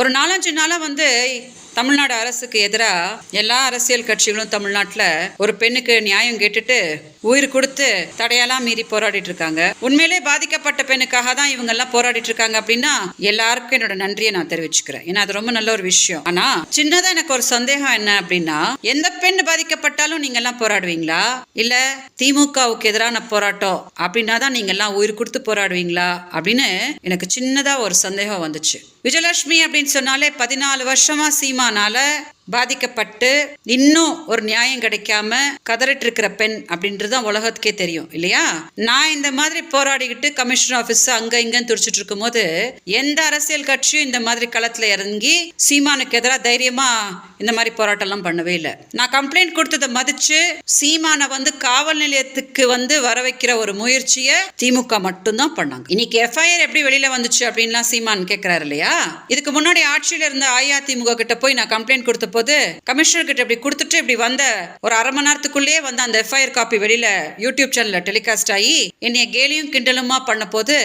ஒரு நாலஞ்சு நாளாக வந்து தமிழ்நாடு அரசுக்கு எதிராக எல்லா அரசியல் கட்சிகளும் தமிழ்நாட்டில் ஒரு பெண்ணுக்கு நியாயம் கேட்டுட்டு உயிர் கொடுத்து தடையெல்லாம் மீறி போராடிட்டு இருக்காங்க. உண்மையிலே பாதிக்கப்பட்ட பெண்ணுக்காக தான் இவங்க எல்லாம் போராடிட்டு இருக்காங்க அப்படின்னா எல்லாருக்கும் என்னோட நன்றியை நான் தெரிவிச்சுக்கிறேன். ஏன்னா அது ரொம்ப நல்ல ஒரு விஷயம். ஆனா சின்னதா எனக்கு ஒரு சந்தேகம் என்ன அப்படின்னா எந்த பெண் பாதிக்கப்பட்டாலும் நீங்க எல்லாம் போராடுவீங்களா? இல்ல திமுகவுக்கு எதிரான போராட்டம் அப்படின்னா தான் நீங்க எல்லாம் உயிர் கொடுத்து போராடுவீங்களா? அப்படின்னு எனக்கு சின்னதா ஒரு சந்தேகம் வந்துச்சு. விஜயலட்சுமி அப்படின்னு சொன்னாலே பதினாலு வருஷமா சீமானால பாதிக்கப்பட்டு இன்னும் ஒரு நியாயம் கிடைக்காம கதறிட்டு இருக்கிற பெண் அப்படின்றது தான் உலகத்துக்கே தெரியும் இல்லையா? நான் இந்த மாதிரி போராடிக்கிட்டு கமிஷனர் ஆஃபீஸ் அங்க இங்கன்னு துடிச்சிட்டு இருக்கும்போது எந்த அரசியல் கட்சியும் இந்த மாதிரி களத்துல இறங்கி சீமானுக்கு எதிராக தைரியமா இந்த மாதிரி போராட்டம்லாம் பண்ணவே இல்லை. நான் கம்ப்ளைண்ட் கொடுத்ததை மதிச்சு சீமானை வந்து காவல் நிலையத்துக்கு வந்து வர வைக்கிற ஒரு முயற்சியை திமுக மட்டும்தான் பண்ணாங்க. இன்னைக்கு எஃப்ஐஆர் எப்படி வெளியில வந்துச்சு அப்படின்லாம் சீமான் கேட்கிறாரு இல்லையா? இதுக்கு முன்னாடி ஆட்சியில இருந்த அஇஅதிமுக கிட்ட போய் நான் கம்ப்ளைண்ட் கொடுத்த போது கமிஷனர் கிட்ட இப்படி கொடுத்துட்டு இப்படி வந்த ஒரு அரை மணி நேரத்துக்குள்ளேயே வந்து அந்த எஃப்ஐஆர் காப்பி வெளியில யூடியூப் சேனல்ல டெலிகாஸ்ட் ஆகி என்னைய கேலியும் கிண்டலுமா பண்ண போது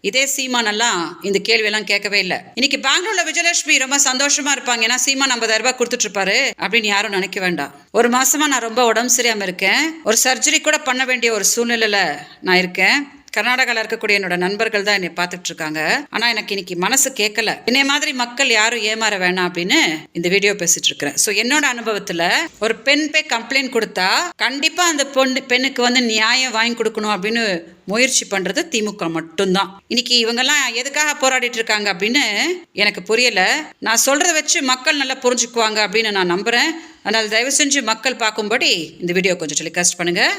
இதே சீமான் எல்லாம் இந்த கேள்வி எல்லாம் கேட்கவே இல்லை. இன்னைக்கு பெங்களூர்ல விஜயலட்சுமி ரொம்ப சந்தோஷமா இருப்பாங்க. ஏன்னா சீமான் ஐம்பதாயிரம் ரூபாய் கொடுத்துட்டு இருப்பாரு அப்படின்னு யாரும் நினைக்க வேண்டாம். ஒரு மாசமா நான் ரொம்ப உடம்பு சரியாம இருக்கேன். ஒரு சர்ஜரி கூட பண்ண வேண்டிய ஒரு சூழ்நிலையில நான் இருக்கேன். கர்நாடகாவில் இருக்கக்கூடிய என்னோட நண்பர்கள் தான் என்னை பார்த்துட்டு இருக்காங்க எனக்கு இன்னைக்கு மனசு கேட்கல என்னை மாதிரி மக்கள் யாரும் ஏமாற வேணாம் அப்படின்னு இந்த வீடியோ பேசிட்டு இருக்கிறேன் ஸோ என்னோட அனுபவத்தில் ஒரு பெண் போய் கம்ப்ளைண்ட் கொடுத்தா கண்டிப்பாக அந்த பொண்ணு பெண்ணுக்கு வந்து நியாயம் வாங்கி கொடுக்கணும் அப்படின்னு முயற்சி பண்ணுறது திமுக மட்டும்தான். இன்னைக்கு இவங்கெல்லாம் எதுக்காக போராடிட்டு இருக்காங்க அப்படின்னு எனக்கு புரியல. நான் சொல்கிறத வச்சு மக்கள் நல்லா புரிஞ்சுக்குவாங்க அப்படின்னு நான் நம்புகிறேன் அதனால் தயவு செஞ்சு மக்கள் பார்க்கும்படி இந்த வீடியோ கொஞ்சம் டெலிகாஸ்ட் பண்ணுங்கள்